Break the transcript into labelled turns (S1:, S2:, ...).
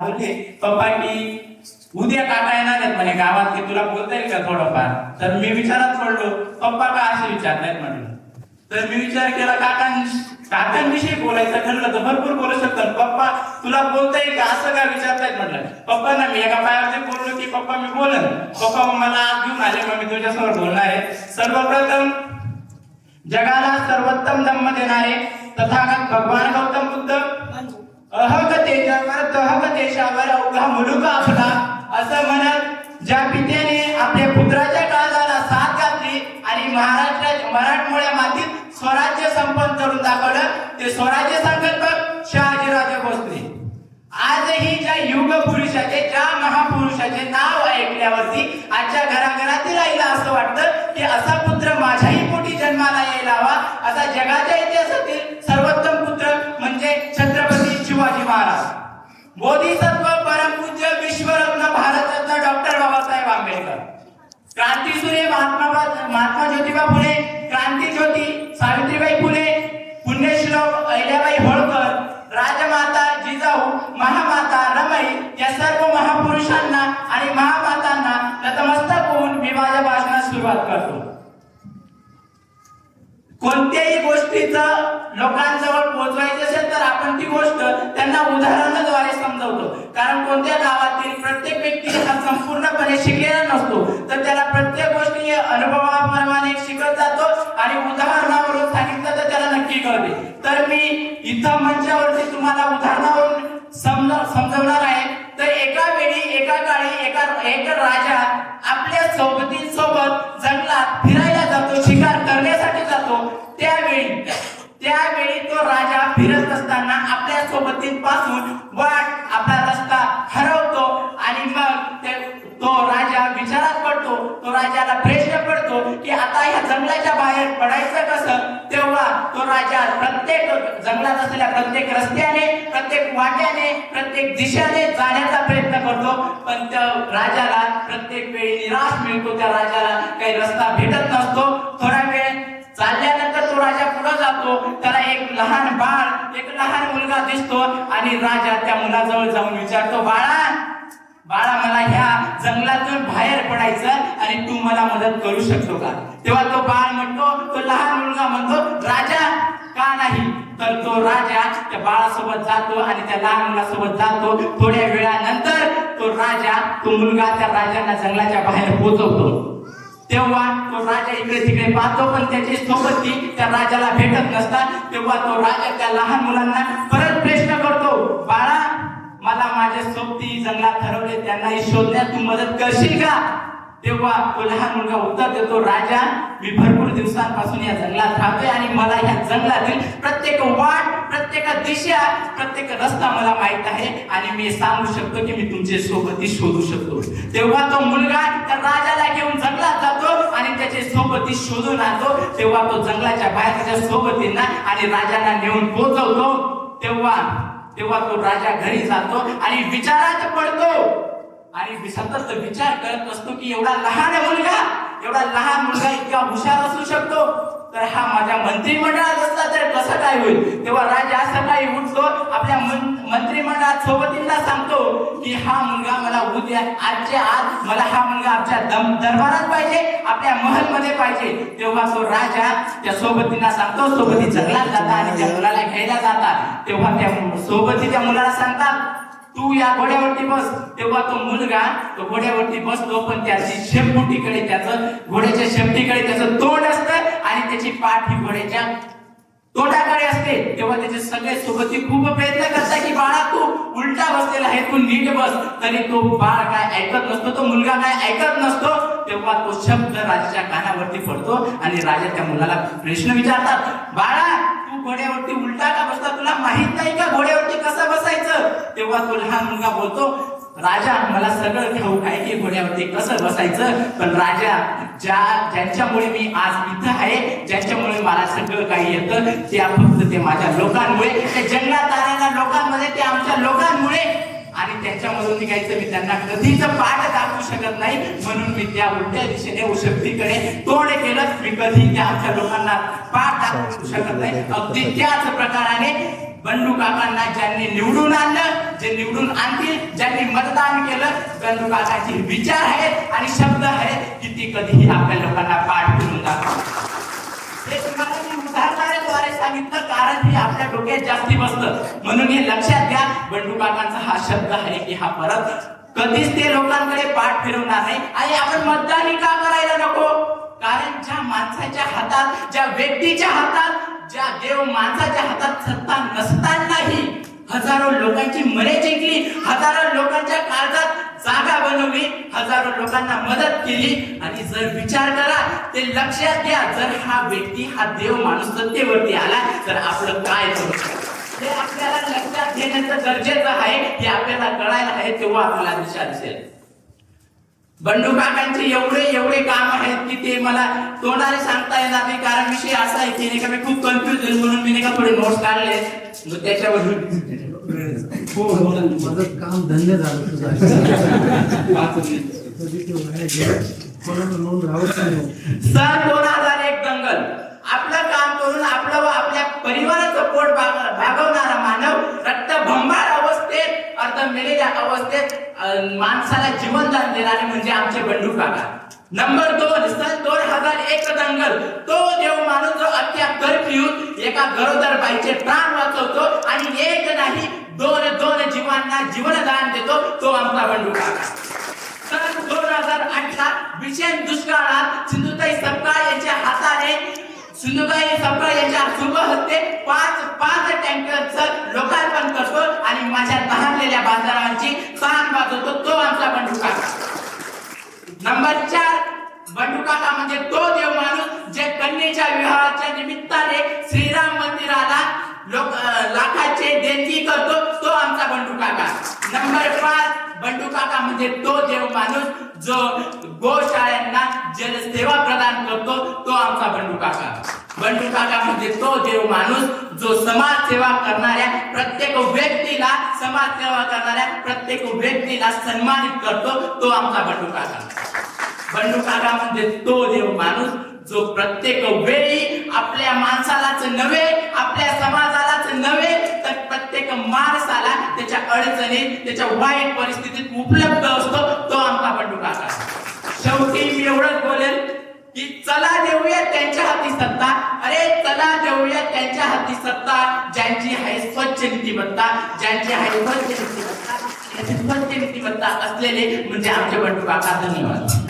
S1: बोलले पप्पा की उद्या काका येणार आहेत म्हणे गावात की तुला बोलता येईल का थोडंफार? तर मी विचारात पडलो पप्पा का असे विचारतायत म्हटलं. तर मी विचार केला काकां काकांविषयी बोलायचं ठरलं तर भरपूर बोलू शकतात. पप्पा तुला बोलता येईल का? असं का विचारतायत म्हटलं. पप्पा ना मी एका पायावरती बोललो की पप्पा मी बोलन. पप्पा मला आज घेऊन आले मग मी तुझ्यासमोर बोलणार आहे. सर्वप्रथम जगाला सर्वोत्तम धम्म देणारे तथागत भगवान गौतम बुद्ध. अहकतेच्यावर देशावर अवघा मुलुक आपला? असं म्हणत ज्या पित्याने आपल्या पुत्राच्या काळजाला साथ घातली आणि महाराष्ट्राच्या मराठमोळ्या मातीत स्वराज्य संपन्न करून दाखवलं ते स्वराज्य संकल्पक शहाजीराजे भोसले. आजही ज्या युग पुरुषाचे ज्या महापुरुषाचे नाव ऐकल्यावरती आजच्या घराघरातील आईला असं वाटतं की असा पुत्र माझ्याही पोटी जन्माला यायला हवा. असा जगाच्या इतिहासातील सर्वोत्तम पुत्र म्हणजे बोधिसत्व परमपूज्य विश्वरत्न भारतरत्न डॉक्टर बाबासाहेब आंबेडकर. क्रांतीसूर्य महात्मा महात्मा ज्योतिबा फुले क्रांती ज्योती सावित्रीबाई फुले पुण्यश्लोक अहिल्याबाई होळकर राजमाता जिजाऊ महामाता रमाई या सर्व महापुरुषांना आणि महामातांना नतमस्तक होऊन मी माझ्या भाषणास सुरुवात करतो. कोणत्याही गोष्टीचं लोकांजवळ पोहोचवायची असेल तर आपण ती गोष्ट त्यांना कोणत्या गावातील प्रत्येक व्यक्ती हा संपूर्णपणे शिकलेला नसतो तर त्याला प्रत्येक गोष्टी अनुभवाप्रमाणे शिकत जातो आणि उदाहरणावरून सांगितलं तर त्याला नक्की कळते. तर मी इथं मंचावरती तुम्हाला उदाहरणावरून समजा समजवणार आहे. तर एका वेळी एका काळी एका एक राजा आपल्या सोबती सोबत जंगलात फिरायला जातो शिकार करण्यासाठी जातो. त्यावेळी त्यावेळी तो राजा फिरत असताना आपल्या सोबतीपासून वाट आपला रस्ता हरवतो आणि मग ते- तो राजा विचारात पडतो तो राजाला प्रश्न पडतो की आता ह्या जंगलाच्या बाहेर पडायचं कसं? तेव्हा तो राजा प्रत्येक जंगलात असलेल्या प्रत्येक रस्त्याने प्रत्येक वाट्याने प्रत्येक दिशेने जाण्याचा प्रयत्न करतो. पण त्या राजाला प्रत्येक वेळी निराश मिळतो. त्या राजाला काही रस्ता भेटत नसतो. थोडा वेळ चालल्यानंतर तो राजा पुढे जातो. त्याला एक लहान बाळ एक लहान दिसतो आणि राजा त्या मुलाजवळ जाऊन विचारतो बाळा बाळा मला ह्या जंगलातून बाहेर पडायचं आणि तू मला मदत करू शकतो का? तेव्हा तो बाळ म्हणतो तो लहान मुलगा म्हणतो राजा का नाही? तर तो राजा त्या बाळासोबत जातो आणि त्या लहान मुलासोबत जातो. थोड्या वेळानंतर तो राजा तो मुलगा त्या राजांना जंगलाच्या बाहेर पोचवतो. तेव्हा तो राजा इकडे तिकडे पाहतो पण त्याची सोबती त्या राजाला भेटत नसतात तेव्हा तो राजा त्या लहान मुलांना जंगलात ठरवले त्यांनाही शोधण्यात तू मदत करशील का? तेव्हा तो लहान मुलगा उत्तर देतो राजा मी भरपूर दिवसांपासून या जंगलात राहतोय आणि मला या जंगलातील प्रत्येक वाट प्रत्येक दिशा प्रत्येक रस्ता मला माहीत आहे आणि मी सांगू शकतो की मी तुमचे सोबती शोधू शकतो. तेव्हा तो मुलगा त्या राजाला घेऊन जंगलात जातो आणि त्याचे सोबती शोधून आणतो. तेव्हा तो जंगलाच्या बाहेर त्याच्या सोबतींना आणि राजाला नेऊन पोहोचवतो तेव्हा तेव्हा तो राजा घरी जातो आणि विचारात पडतो. आणि सतत विचार करत असतो की एवढा लहान मुलगा एवढा लहान मुलगा इतका हुशार असू शकतो. तर हा माझ्या मंत्रिमंडळात असला तर कसं काय होईल? तेव्हा राजा सकाळी उठतो आपल्या मंत्रिमंडळात सोबतींना सांगतो की हा मुलगा मला उद्या आजच्या आज मला हा मुलगा आमच्या दम दरबारात पाहिजे आपल्या महलमध्ये पाहिजे. तेव्हा तो राजा त्या सोबतींना सांगतो सोबती जंगलात जातात तेव्हा त्या सोबती त्या मुलाला सांगतात तू या घोड्यावरती बस. तेव्हा तो मुलगा तो घोड्यावरती बसतो पण त्याची शेपटीकडे त्याचं घोड्याच्या शेपटीकडे त्याचं तोंड असतं आणि त्याची पाठ ही घोड्याच्या तोंडाकडे असते. तेव्हा त्याचे सगळे सोबती खूप प्रयत्न करतात की बाळा तू उलटा बसलेला आहे तू नीट बस. तरी तो बाळ काय ऐकत नसतो तो मुलगा काय ऐकत नसतो. तेव्हा तो शब्द राजाच्या कानावरती पडतो आणि राजा त्या मुलाला प्रश्न विचारतात बाळा तेव्हा तो लहान मुलगा बोलतो राजा मला सगळं ठाऊक आहे की घोड्यावरती कसं बसायचं? पण राजा ज्या ज्यांच्यामुळे मी आज इथं आहे ज्यांच्यामुळे मला सगळं काही येतं त्या फक्त ते माझ्या लोकांमुळे ते जंगलात आलेल्या लोकांमध्ये ते आमच्या लोकांमुळे आणि त्यांच्यामधून निघायचं मी त्यांना कधीच पाठ दाखवू शकत नाही. म्हणून मी त्या उलट्या दिशेने शक्तीकडे तोड केलं. मी कधी त्या आमच्या लोकांना पाठ दाखवू शकत नाही. अगदी त्याच प्रकाराने बंडू काकांना ज्यांनी निवडून आणलं जे निवडून आणतील ज्यांनी मतदान केलं बंडू काकाचे विचार आहेत आणि शब्द आहेत की ती कधीही आपल्या लोकांना पाठ फिरून दाखवतात हे तुम्हाला मी उदाहरणाद्वारे सांगितलं कारण हे आपल्या डोक्यात जास्ती बसतं म्हणून हे लक्षात घ्या बंडू काकांचा हा शब्द आहे की हा परत कधीच ते लोकांकडे पाठ फिरवणार नाही. आणि आपण मतदानही का करायला नको? कारण ज्या माणसाच्या हातात ज्या व्यक्तीच्या हातात ज्या देव माणसाच्या हातात सत्ता नसतानाही हजारो लोकांची मरे जिंकली हजारो लोकांच्या काळजात जागा बनवली हजारो लोकांना मदत केली. आणि जर विचार करा ते लक्षात घ्या जर हा व्यक्ती हा देव माणूस सत्तेवरती आला तर आपलं काय करू हे आपल्याला लक्षात घेण्याचं गरजेचं आहे हे आपल्याला कळायला आहे तेव्हा आपल्याला दिशा दिसेल. बंडू काकांचे एवढे एवढे काम आहेत की ते मला तोंडाने सांगता येणार नाही कारण विषय असा आहे की नाही का मी खूप कन्फ्युज म्हणून मी नाही का थोडे नोट्स काढले. मग त्याच्यावर
S2: हो माझं काम धन्य झालं तुझं कधी ते वाया गेलं कोणाला नोंद राहत नाही
S1: सन दोन हजार एक दंगल. आपलं काम करून आपलं व आपल्या परिवाराचं पोट भाग- भागवणारा मानव रक्तभंबार अवस्थेत अर्ध मेलेल्या अवस्थेत माणसाला जीवनदान देणारे म्हणजे आमचे बंडू काका. नंबर दोन सन दोन हजार एक दंगल. तो अख्ख्या एका गरोदर बाईचे प्राण वाचवतो आणि एक नाही दोन दोन जीवांना जीवनदान देतो तो आमचा बंडू काका तर दोन हजार अठरा विशेष दुष्काळात सिंधुताई सपकाळ यांच्या हाताने सिंधुताई सपकाळ यांच्या शुभ हस्ते पाच पाच टँकरचं लोकार्पण करतो आणि माझ्या तहारलेल्या बाजारांची ताण वाजवतो तो आमचा बंडू काका नंबर चार बंडू काका म्हणजे तो देव माणूस नंबर पाच बंडू काका म्हणजे तो देव माणूस जो गोशाळ्यांना जलसेवा प्रदान करतो तो आमचा बंडू काका. बंडू काका म्हणजे तो देव माणूस जो समाज सेवा करणाऱ्या प्रत्येक व्यक्तीला समाज सेवा करणाऱ्या प्रत्येक व्यक्तीला सन्मानित करतो तो आमचा बंडू काका. बंडू काका म्हणजे तो देव माणूस जो प्रत्येक वेळी आपल्या माणसालाच नव्हे आपल्या समाज माणसाला त्याच्या अडचणीत त्याच्या वाईट परिस्थितीत उपलब्ध असतो तो आमचा बंडू काका शेवटी मी एवढंच बोलेल की चला देऊया त्यांच्या हाती सत्ता. अरे चला देऊया त्यांच्या हाती सत्ता. ज्यांची आहे स्वच्छ नीतिमत्ता ज्यांची आहे स्वच्छ नीतिमत्ता. स्वच्छ नीतिमत्ता असलेले म्हणजे आमचे बंडू काका धन्यवाद.